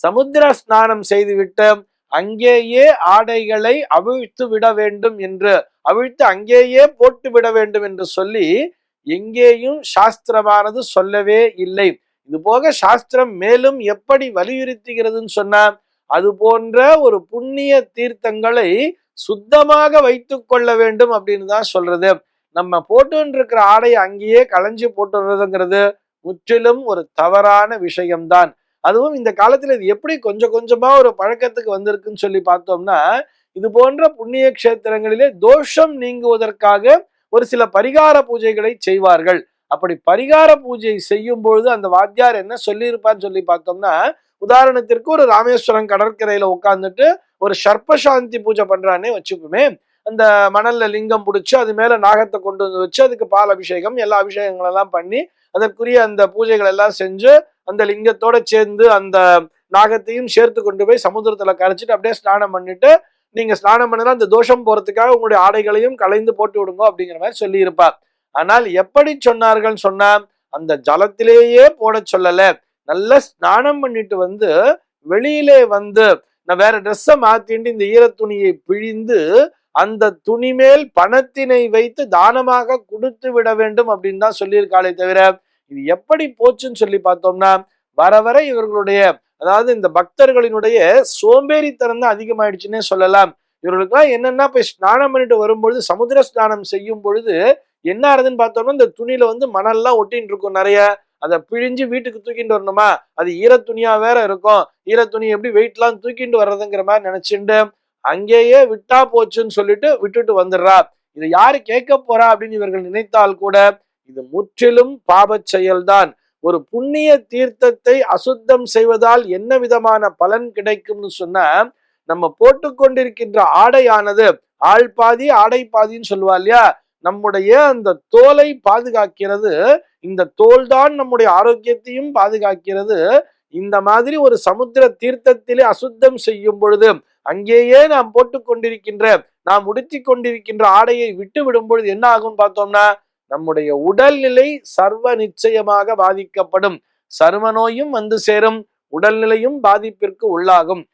சமுத்திர ஸ்நானம் செய்துவிட்டு அங்கேயே ஆடைகளை அவிழ்த்து விட வேண்டும் என்று அவிழ்த்து அங்கேயே போட்டு விட வேண்டும் என்று சொல்லி எங்கேயும் சாஸ்திரமானது சொல்லவே இல்லை. இது போக சாஸ்திரம் மேலும் எப்படி வலியுறுத்துகிறதுன்னு சொன்னா அது போன்ற ஒரு புண்ணிய தீர்த்தங்களை சுத்தமாக வைத்து கொள்ள வேண்டும் அப்படின்னு தான் சொல்றது. நம்ம போட்டுன்னு இருக்கிற ஆடையை அங்கேயே களைஞ்சு போட்டுறதுங்கிறது முற்றிலும் ஒரு தவறான விஷயம்தான். அதுவும் இந்த காலத்துல இது எப்படி கொஞ்சம் கொஞ்சமா ஒரு பழக்கத்துக்கு வந்திருக்குன்னு சொல்லி பார்த்தோம்னா இது போன்ற புண்ணிய கஷேத்திரங்களிலே தோஷம் நீங்குவதற்காக ஒரு சில பரிகார பூஜைகளை செய்வார்கள். அப்படி பரிகார பூஜை செய்யும் பொழுது அந்த வாத்தியார் என்ன சொல்லியிருப்பான்னு சொல்லி பார்த்தோம்னா உதாரணத்திற்கு ஒரு ராமேஸ்வரம் கடற்கரையில உட்காந்துட்டு ஒரு சர்ப்பசாந்தி பூஜை பண்றானே வச்சுக்குமே. அந்த மணல்ல லிங்கம் பிடிச்சி அது மேல நாகத்தை கொண்டு வந்து வச்சு அதுக்கு பால் அபிஷேகம் எல்லா அபிஷேகங்கள் எல்லாம் பண்ணி அதற்குரிய அந்த பூஜைகள் எல்லாம் செஞ்சு அந்த லிங்கத்தோட சேர்ந்து அந்த நாகத்தையும் சேர்த்து கொண்டு போய் சமுதிரத்துல கரைச்சிட்டு அப்படியே ஸ்நானம் பண்ணிட்டு நீங்க ஸ்நானம் பண்ணனா அந்த தோஷம் போறதுக்காக உங்களுடைய ஆடைகளையும் கலைந்து போட்டு விடுங்க அப்படிங்கிற மாதிரி சொல்லி இருப்பார் ஆனால் எப்படி சொன்னார்கள் சொன்ன அந்த ஜலத்திலேயே போட சொல்லல. நல்லா ஸ்நானம் பண்ணிட்டு வந்து வெளியிலே வந்து நான் வேற ட்ரெஸ்ஸை மாத்திட்டு இந்த ஈரத்துணியை பிழிந்து அந்த துணி மேல் பணத்தினை வைத்து தானமாக கொடுத்து விட வேண்டும் அப்படின்னு தான் சொல்லியிருக்காளே தவிர இது எப்படி போச்சுன்னு சொல்லி பார்த்தோம்னா வர வர இவர்களுடைய அதாவது இந்த பக்தர்களினுடைய சோம்பேறித்தனம் தான் அதிகமாயிடுச்சுன்னே சொல்லலாம். இவர்களுக்கெல்லாம் என்னென்னா போய் ஸ்நானம் பண்ணிட்டு வரும்பொழுது சமுதிர ஸ்நானம் செய்யும் பொழுது என்ன ஆகுதுன்னு பார்த்தோம்னா இந்த துணியில வந்து மணல்லாம் ஒட்டின்னு இருக்கும் நிறைய. அதை பிழிஞ்சு வீட்டுக்கு தூக்கிட்டு வரணுமா? அது ஈரத்துணியா வேற இருக்கும். ஈரத்துணி எப்படி வெயிட்லாம் தூக்கிட்டு வர்றதுங்கிற மாதிரி நினைச்சுட்டு அங்கேயே விட்டா போச்சுன்னு சொல்லிட்டு விட்டுட்டு வந்துடுறா. இதை யாரு கேட்க போறா அப்படின்னு இவர்கள் நினைத்தால் கூட இது முற்றிலும் பாபச் செயல்தான். ஒரு புண்ணிய தீர்த்தத்தை அசுத்தம் செய்வதால் என்ன விதமான பலன் கிடைக்கும்னு சொன்னா நம்ம போட்டுக்கொண்டிருக்கின்ற ஆடையானது ஆள் பாதி ஆடை பாதின்னு சொல்லுவா இல்லையா? நம்முடைய அந்த தோலை பாதுகாக்கிறது இந்த தோல் தான் நம்முடைய ஆரோக்கியத்தையும் பாதுகாக்கிறது. இந்த மாதிரி ஒரு சமுத்திர தீர்த்தத்திலே அசுத்தம் செய்யும் பொழுது அங்கேயே நாம் போட்டுக்கொண்டிருக்கின்ற நாம் உடுத்தி கொண்டிருக்கின்ற ஆடையை விட்டு விடும் பொழுது என்ன ஆகும்னு பார்த்தோம்னா நம்முடைய உடல்நிலை சர்வ நிச்சயமாக பாதிக்கப்படும். சர்வ நோயும் வந்து சேரும். உடல்நிலையும் பாதிப்பிற்கு உள்ளாகும்.